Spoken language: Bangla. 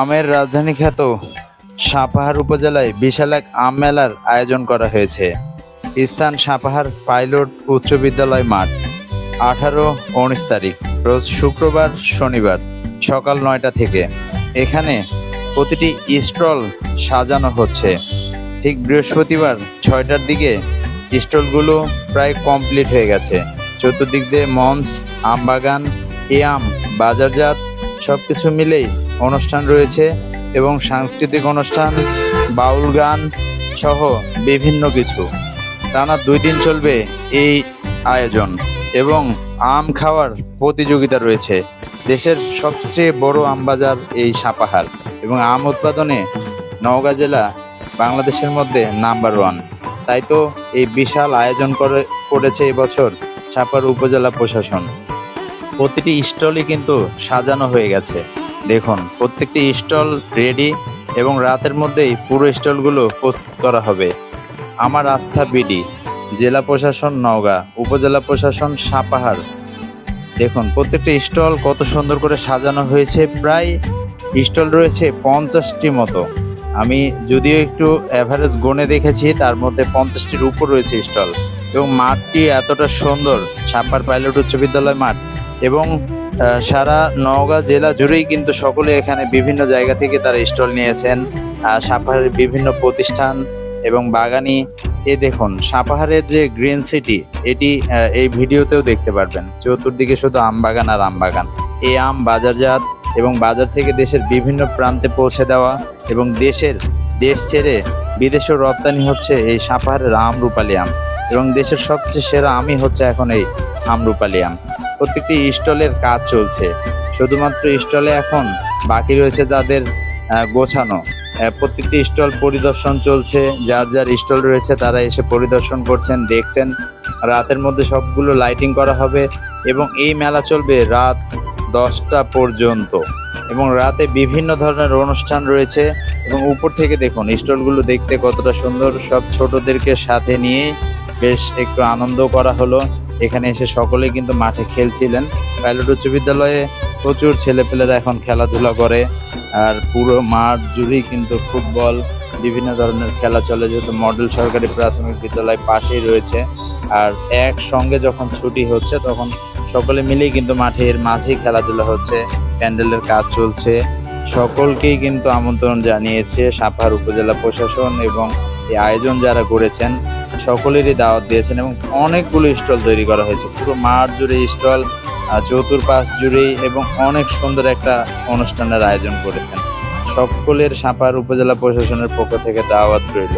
আমের রাজধানী খ্যাত সাপাহার উপজেলায় বিশাল এক আম মেলার আয়োজন করা হয়েছে। স্থান সাপাহার পাইলট উচ্চ বিদ্যালয় মাঠ। আঠারো উনিশ তারিখ, রোজ শুক্রবার, শনিবার, সকাল নয়টা থেকে। এখানে প্রতিটি স্টল সাজানো হচ্ছে। ঠিক বৃহস্পতিবার ছয়টার দিকে স্টলগুলো প্রায় কমপ্লিট হয়ে গেছে। চতুর্দিক দিয়ে মঞ্চ, আমবাগান, এ আম, বাজারজাত সব কিছু মিলেই অনুষ্ঠান রয়েছে এবং সাংস্কৃতিক অনুষ্ঠান, বাউল গান সহ বিভিন্ন কিছু। টানা দুই দিন চলবে এই আয়োজন এবং আম খাওয়ার প্রতিযোগিতা রয়েছে। দেশের সবচেয়ে বড় আম বাজার এই সাপাহার এবং আম উৎপাদনে নওগাঁ জেলা বাংলাদেশের মধ্যে নাম্বার ওয়ান। তাই তো এই বিশাল আয়োজন করে, করেছে এবছর সাপার উপজেলা প্রশাসন। প্রতিটি স্টলই কিন্তু সাজানো হয়ে গেছে। দেখুন, প্রত্যেকটি স্টল রেডি এবং রাতের মধ্যেই পুরো স্টলগুলো প্রস্তুত করা হবে। আমার আস্থা বিডি, জেলা প্রশাসন নওগাঁ, উপজেলা প্রশাসন সাপাহার। দেখুন, প্রত্যেকটি স্টল কত সুন্দর করে সাজানো হয়েছে। প্রায় স্টল রয়েছে পঞ্চাশটি মতো। আমি যদিও একটু অ্যাভারেজ গনে দেখেছি, তার মধ্যে পঞ্চাশটির উপর রয়েছে স্টল। এবং মাঠটি এতটা সুন্দর সাপার পাইলট উচ্চ বিদ্যালয় মাঠ। এবং সারা নওগাঁ জেলা জুড়েই কিন্তু সকলে এখানে বিভিন্ন জায়গা থেকে তারা স্টল নিয়েছেন। সাপাহারের বিভিন্ন প্রতিষ্ঠান এবং বাগানি এ দেখুন, সাপাহারের যে গ্রিন সিটি, এটি এই ভিডিওতেও দেখতে পারবেন। চতুর্দিকে শুধু আম বাগান আর আম বাগান। এই আম বাজারজাত এবং বাজার থেকে দেশের বিভিন্ন প্রান্তে পৌঁছে দেওয়া এবং দেশের, দেশ ছেড়ে বিদেশেও রপ্তানি হচ্ছে এই সাপাহারের আম রূপালি আম। এবং দেশের সবচেয়ে সেরা আমই হচ্ছে এখন এই আম রূপালি আম। প্রত্যেকটি স্টলের কাজ চলছে। শুধুমাত্র স্টলে এখন বাকি রয়েছে তাদের গোছানো। প্রত্যেকটি স্টল পরিদর্শন চলছে। যার যার স্টল রয়েছে তারা এসে পরিদর্শন করছেন, দেখছেন। রাতের মধ্যে সবগুলো লাইটিং করা হবে এবং এই মেলা চলবে রাত দশটা পর্যন্ত। এবং রাতে বিভিন্ন ধরনের অনুষ্ঠান রয়েছে। এবং উপর থেকে দেখুন, স্টলগুলো দেখতে কতটা সুন্দর। সব ছোটদেরকে সাথে নিয়ে বেশ একটু আনন্দ করা হলো। এখানে এসে সকলেই কিন্তু মাঠে খেলছিলেন। পাইলট উচ্চ বিদ্যালয়ে প্রচুর ছেলেপেলেরা এখন খেলাধুলা করে। আর পুরো মাঠ জুড়েই কিন্তু ফুটবল, বিভিন্ন ধরনের খেলা চলে, যেহেতু মডেল সরকারি প্রাথমিক বিদ্যালয় পাশেই রয়েছে। আর একসঙ্গে যখন ছুটি হচ্ছে, তখন সকলে মিলেই কিন্তু মাঠের মাঝেই খেলাধুলা হচ্ছে, প্যান্ডেলের কাজ চলছে। সকলকেই কিন্তু আমন্ত্রণ জানিয়েছে সাপাহার উপজেলা প্রশাসন এবং এই আয়োজন যারা করেছেন সকলেরই দাওয়াত দিয়েছেন এবং অনেকগুলো স্টল তৈরি করা হয়েছে। পুরো মাঠ জুড়ে স্টল চতুর্পাশ জুড়ে এবং অনেক সুন্দর একটা অনুষ্ঠানের আয়োজন করেছেন। সকলের সাপার উপজেলা প্রশাসনের পক্ষ থেকে দাওয়াত রইল।